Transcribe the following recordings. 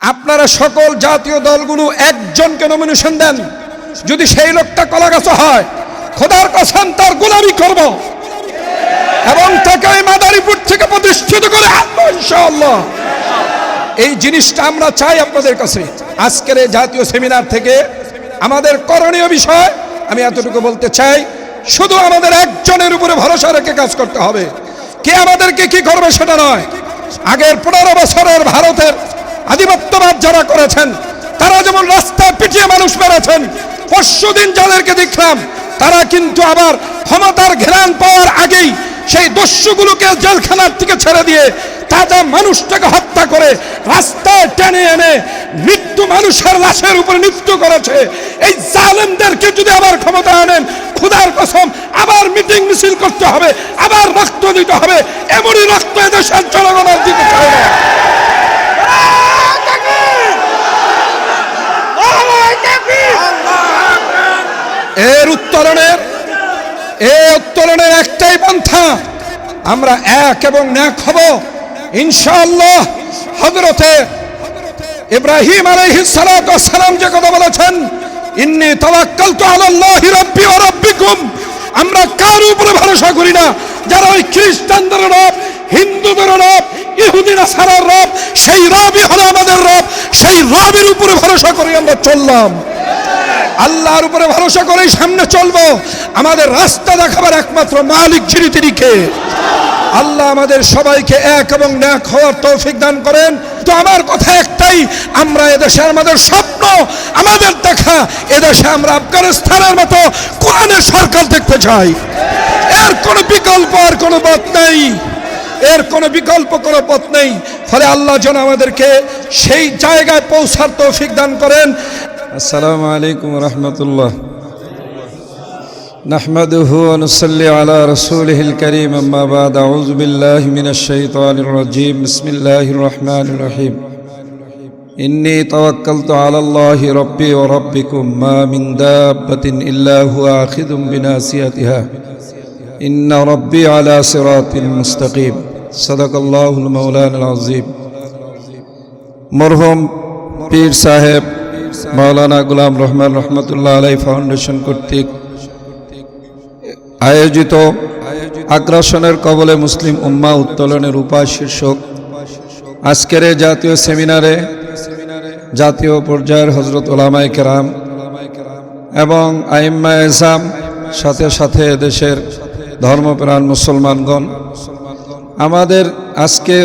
আপনারা সকল জাতীয় দলগুলো একজনকে নমিনেশন দেন। যদি সেই লোকটা কলাগাছ হয়, খোদার কসম তার গোলামি করব। এবং তাকে মাদারীপুর থেকে প্রতিষ্ঠিত করে আনব ইনশাআল্লাহ। এই জিনিসটা আমরা চাই আপনাদের কাছে। আজকের এই জাতীয় সেমিনার থেকে আমাদের করণীয় বিষয়, আমি এতটুকু বলতে চাই, শুধু আমাদের একজনের উপরে ভরসা রেখে কাজ করতে হবে। কে আমাদেরকে কি করবে সেটা নয়। আগের পনেরো বছরের ভারতের আধিপত্যবাদ যারা করেছেন, তারা যেমন রাস্তায় পিটিয়ে মানুষ মেরেছেন, পরশু দিন যাদেরকে দেখলাম, তারা কিন্তু আবার ক্ষমতার ঘেরান পাওয়ার আগেই সেই দস্যুগুলোকে জেলখানার থেকে ছেড়ে দিয়ে তাজা মানুষটাকে হত্যা করে রাস্তায় টেনে এনে মৃত্যু মানুষের লাশের উপরে নৃত্য করেছে। এই জালেমদেরকে যদি আবার ক্ষমতা আনেন, খুদার কসম, আবার মিটিং মিছিল করতে হবে, আবার রক্ত দিতে হবে, এমনই রক্ত এদেশের জনগণের দিতে চাই না। এর উত্তরণের এ উত্তরণের একটাই পন্থা। আমরা এক এবং ন্যাক হব। ইনশাআল্লাহ হজরতে ইব্রাহিম ওয়াস সালাম যে কথা বলেছেন ইন্নি ইন্নী তাওয়াক্কালতু আলাল্লাহি রাব্বি ওয়া রাব্বিকুম। আমরা কার উপরে ভরসা করি না। যারা ওই খ্রিস্টানদের রব, হিন্দুদের রব, ইহুদি, নাসারার রব, সেই রবই হলো আমাদের রব। সেই রবের উপরে ভরসা করে আমরা চললাম। আল্লাহর উপরে ভরসা করেই সামনে চলবো। আমাদের রাস্তা দেখাবার একমাত্র মালিক যিনি তিনি কে? আল্লাহ আমাদের সবাইকে এক এবং ন্যাক হওয়ার তৌফিক দান করেন। তো আমার কথা একটাই, আমরা এদেশে আমাদের স্বপ্ন, আমাদের দেখা, এদেশে আমরা আফগানিস্তানের মতো কোরআনের সরকার দেখতে চাই। এর কোনো বিকল্প আর কোনো পথ নেই। এর কোনো বিকল্প, কোনো পথ নেই। ফলে আল্লাহ যেন আমাদেরকে সেই জায়গায় পৌঁছার তৌফিক দান করেন। السلام عليكم ورحمة الله نحمده ونصلي على رسوله الكريم أما بعد أعوذ بالله من الشيطان الرجيم بسم الله الرحمن الرحيم إني توكلت على الله ربي وربكم ما من دابة إلا هو آخذ بناصيتها إن ربي على صراط مستقيم صدق الله المولان العظيم মরহুম পীর সাহেব মাওলানা গুলাম রহমান রহমতুল্লাহ আলাই ফাউন্ডেশন কর্তৃক আয়োজিত আগ্রাসনের কবলে মুসলিম উম্মা উত্তোলনের উপায় শীর্ষক আজকের জাতীয় সেমিনারে জাতীয় পর্যায়ের হজরত ওলামাই কেরাম এবং আইম্মা এজাম, সাথে সাথে দেশের ধর্মপ্রাণ মুসলমানগণ, আমাদের আজকে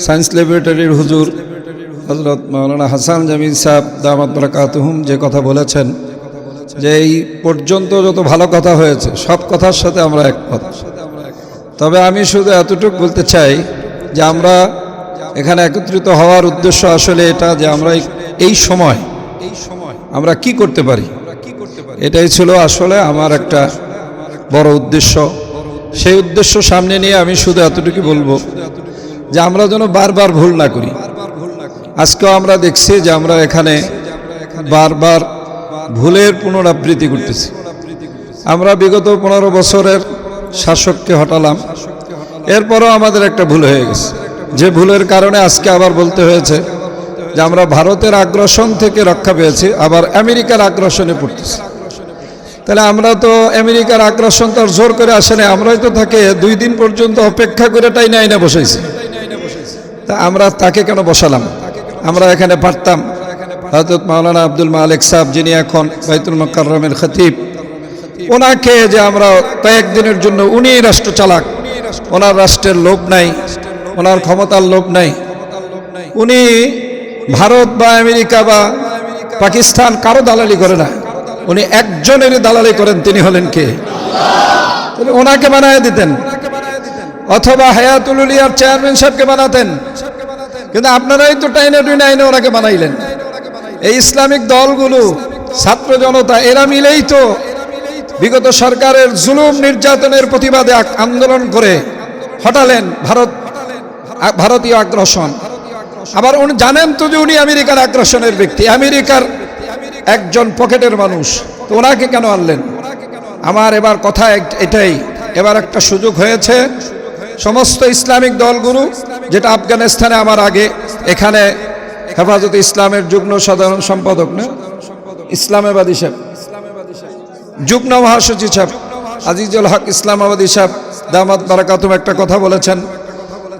সায়েন্স ল্যাবরেটরির হুজুর হজরত মৌলানা হাসান জামিন সাহেব দামাত বরাকাতুহুম যে কথা বলেছেন, যে এই পর্যন্ত যত ভালো কথা হয়েছে, সব কথার সাথে আমরা এক একমত। তবে আমি শুধু এতটুকু বলতে চাই যে আমরা এখানে একত্রিত হওয়ার উদ্দেশ্য আসলে এটা যে আমরা এই সময় এই সময় আমরা কি করতে পারি? এটাই ছিল আসলে আমার একটা বড় উদ্দেশ্য। সেই উদ্দেশ্য সামনে নিয়ে আমি শুধু এতটুকু বলব যে আমরা যেন বারবার ভুল না করি। আজকেও আমরা দেখছি যে আমরা এখানে বারবার ভুলের পুনরাবৃত্তি করতেছি। আমরা বিগত পনেরো বছরের শাসককে হটালাম। এরপরও আমাদের একটা ভুল হয়ে গেছে। যে ভুলের কারণে আজকে আবার বলতে হয়েছে যে আমরা ভারতের আগ্রাসন থেকে রক্ষা পেয়েছি, আবার আমেরিকার আগ্রাসনে পড়তেছি। তাহলে আমরা তো আমেরিকার আগ্রাসন তো আর জোর করে আসেনি আমরাই তো তাকে দুই দিন পর্যন্ত অপেক্ষা করে টাই নাই না বসাইছি। তা আমরা তাকে কেন বসালাম? আমরা এখানে পারতাম। হজরত মাওলানা আব্দুল মালিক সাহেব যিনি এখন বাইতুল মকাররমের খতিব, ওনাকে যে আমরা কয়েকদিনের জন্য উনি রাষ্ট্র চালাক, ওনার রাষ্ট্রের লোভ নাই, ওনার ক্ষমতার লোভ নাই। উনি ভারত বা আমেরিকা বা পাকিস্তান কারও দালালি করে না। উনি একজনেরই দালালি করেন, তিনি হলেন কে? ওনাকে বানায় দিতেন। অথবা হায়াতুল চেয়ারম্যান সাহেবকে বানাতেন। কিন্তু আপনারাই তো টাইনে টুইনে আইনে ওনাকে বানাইলেন। এই ইসলামিক দলগুলো, ছাত্র জনতা, এরা মিলেই তো বিগত সরকারের জুলুম নির্যাতনের প্রতিবাদে আন্দোলন করে হটালেন ভারত ভারতীয় আগ্রাসন। আবার উনি জানেন তো যে উনি আমেরিকার আগ্রাসনের ব্যক্তি, আমেরিকার একজন পকেটের মানুষ। তো ওনাকে কেন আনলেন? আমার এবার কথা এটাই। এবার একটা সুযোগ হয়েছে। সমস্ত ইসলামিক দলগুলো যেটা আফগানিস্তানে আমার আগে, এখানে হেফাজতে ইসলামের যুগ্ম সাধারণ সম্পাদক না? ইসলামাবাদী সাহেব। যুগ্ম মহাসচিব সাহেব, আজিজুল হক ইসলামাবাদী সাহেব, দামাত বারাকাতুম একটা কথা বলেছেন।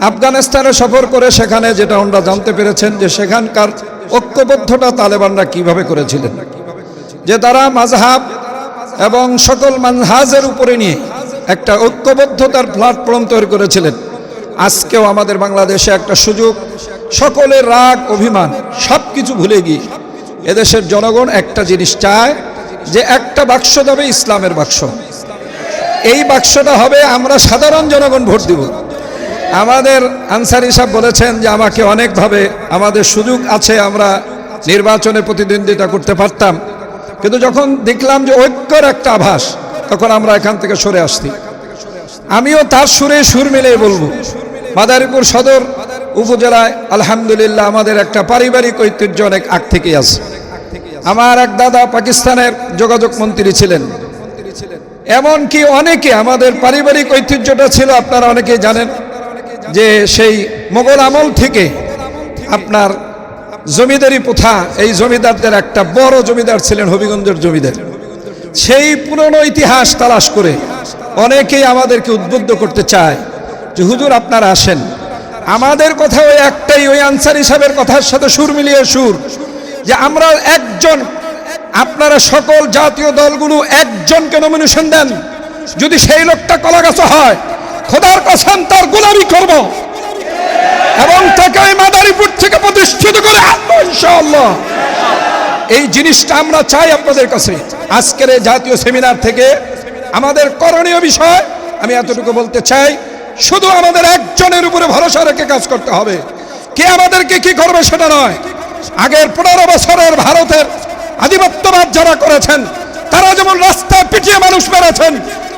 আফগানিস্তানে সফর করে সেখানে যেটা ওনারা জানতে পেরেছেন যে সেখানকার ঐক্যবদ্ধতা তালেবানরা কীভাবে করেছিলেন। যে তারা মাযহাব এবং সকল মানহাজের উপরে নিয়ে একটা ঐক্যবদ্ধতার প্ল্যাটফর্ম তৈরি করেছিলেন। আজকেও আমাদের বাংলাদেশে একটা সুযোগ। সকলের রাগ, অভিমান সব কিছু ভুলে গিয়ে এদেশের জনগণ একটা জিনিস চায় যে একটা বাক্স দেবে ইসলামের বাক্স। এই বাক্সটা হবে, আমরা সাধারণ জনগণ ভোট দিব। আমাদের আনসারি সাহেব বলেছেন যে আমাকে অনেকভাবে আমাদের সুযোগ আছে, আমরা নির্বাচনে প্রতিদ্বন্দ্বিতা করতে পারতাম। কিন্তু যখন দেখলাম যে ঐক্যর একটা আভাস, তখন আমরা এখান থেকে সরে আসছি। আমিও তার সুরে সুর মিলিয়ে বলব মাদারীপুর সদর উপজেলায় আলহামদুলিল্লাহ আমাদের একটা পারিবারিক ঐতিহ্য অনেক আগ থেকেই আছে। আমার এক দাদা পাকিস্তানের যোগাযোগ মন্ত্রী ছিলেন। এমনকি অনেকে আমাদের পারিবারিক ঐতিহ্যটা ছিল, আপনারা অনেকেই জানেন যে সেই মোগল আমল থেকে আপনার জমিদারি প্রথা, এই জমিদারদের একটা বড় জমিদার ছিলেন হবিগঞ্জের জমিদার। সেই পুরনো ইতিহাস তালাশ করে অনেকেই আমাদেরকে উদ্বুদ্ধ করতে চায়। যে হুজুর আপনারা আসেন। আমাদের কথা ওই একটাই, ওই আনসার হিসাবের কথার সাথে সুর মিলিয়ে সুর। যে আমরা একজন, আপনারা সকল জাতীয় দলগুলো একজনকে নমিনেশন দেন। যদি সেই লোকটা কলাগাছ হয়, খোদার কসম তার গোলামি করব। এবং তাকে মাদারীপুর থেকে প্রতিষ্ঠিত করে আনব ইনশাআল্লাহ। এই জিনিসটা আমরা চাই আপনাদের কাছে। আজকের জাতীয় সেমিনার থেকে আমাদের করণীয় বিষয় আমি এতটুকু বলতে চাই। শুধু আমাদের একজনের উপরে ভরসা রেখে কাজ করতে হবে। কে আমাদেরকে কি করবে সেটা নয়। আগের পনেরো বছরের ভারতের আধিপত্যবাদ যারা করেছেন, তারা যেমন রাস্তায় পিটিয়ে মানুষ মেরেছেন,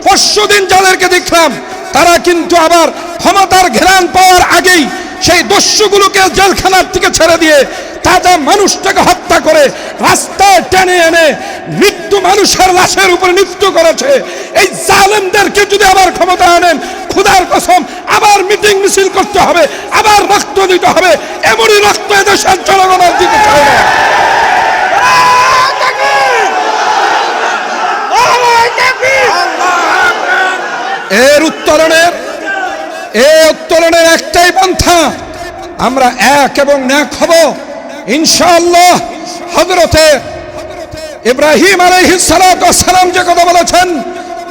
পরশু দিন যাদেরকে দেখলাম, তারা কিন্তু আবার ক্ষমতার ঘেরান পাওয়ার আগেই সেই দস্যুগুলোকে জেলখানার থেকে ছেড়ে দিয়ে তাজা মানুষটাকে হত্যা করে রাস্তায় টেনে এনে মৃত্যু মানুষের লাশের উপরে নৃত্য করেছে। এই জালেমদেরকে যদি আবার ক্ষমতা আনেন, খুদার কসম, আবার মিটিং মিছিল করতে হবে, আবার রক্ত দিতে হবে, এমনই রক্ত এদেশের জনগণের দিতে না এর উত্তরণের, এ উত্তরণের একটাই পন্থা, আমরা এক এবং ন্যাক হব। ইনশাআল্লাহ হজরতে ইব্রাহিম সালাম যে কথা বলেছেন,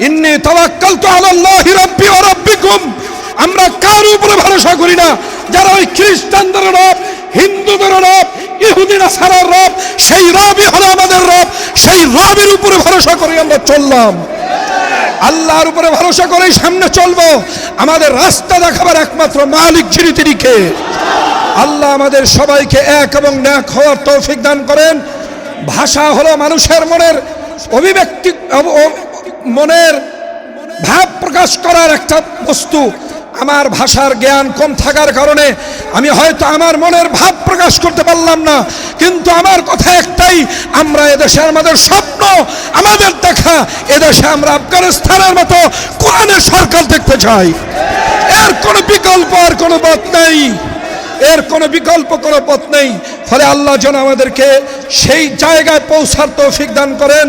ইন্নী তাওয়াক্কালতু আলাল্লাহি রাব্বি ওয়া রাব্বিকুম। আমরা কার উপরে ভরসা করি না। যারা ওই খ্রিস্টানদের রব, হিন্দুদের রব, ইহুদি নাসারার রব, সেই রবই হলো আমাদের রব। সেই রবের উপরে ভরসা করে আমরা, চললাম। আল্লাহর উপরে ভরসা করেই সামনে চলবো। আমাদের রাস্তা দেখাবার একমাত্র মালিক যিনি তিনি কে? আল্লাহ আমাদের সবাইকে এক এবং ন্যাক হওয়ার তৌফিক দান করেন। ভাষা হলো মানুষের মনের অভিব্যক্তি মনের ভাব প্রকাশ করার একটা বস্তু। আমার ভাষার জ্ঞান কম থাকার কারণে আমি হয়তো আমার মনের ভাব প্রকাশ করতে পারলাম না, কিন্তু আমার কথা একটাই, আমরা এদেশে আমাদের স্বপ্ন, আমাদের দেখা, এদেশে আমরা আফগানিস্তানের মতো কোরআনের সরকার দেখতে চাই। এর কোনো বিকল্প আর কোনো পথ নেই। এর কোনো বিকল্প, কোনো পথ নেই। ফলে আল্লাহ যেন আমাদেরকে সেই জায়গায় পৌঁছার তৌফিক দান করেন।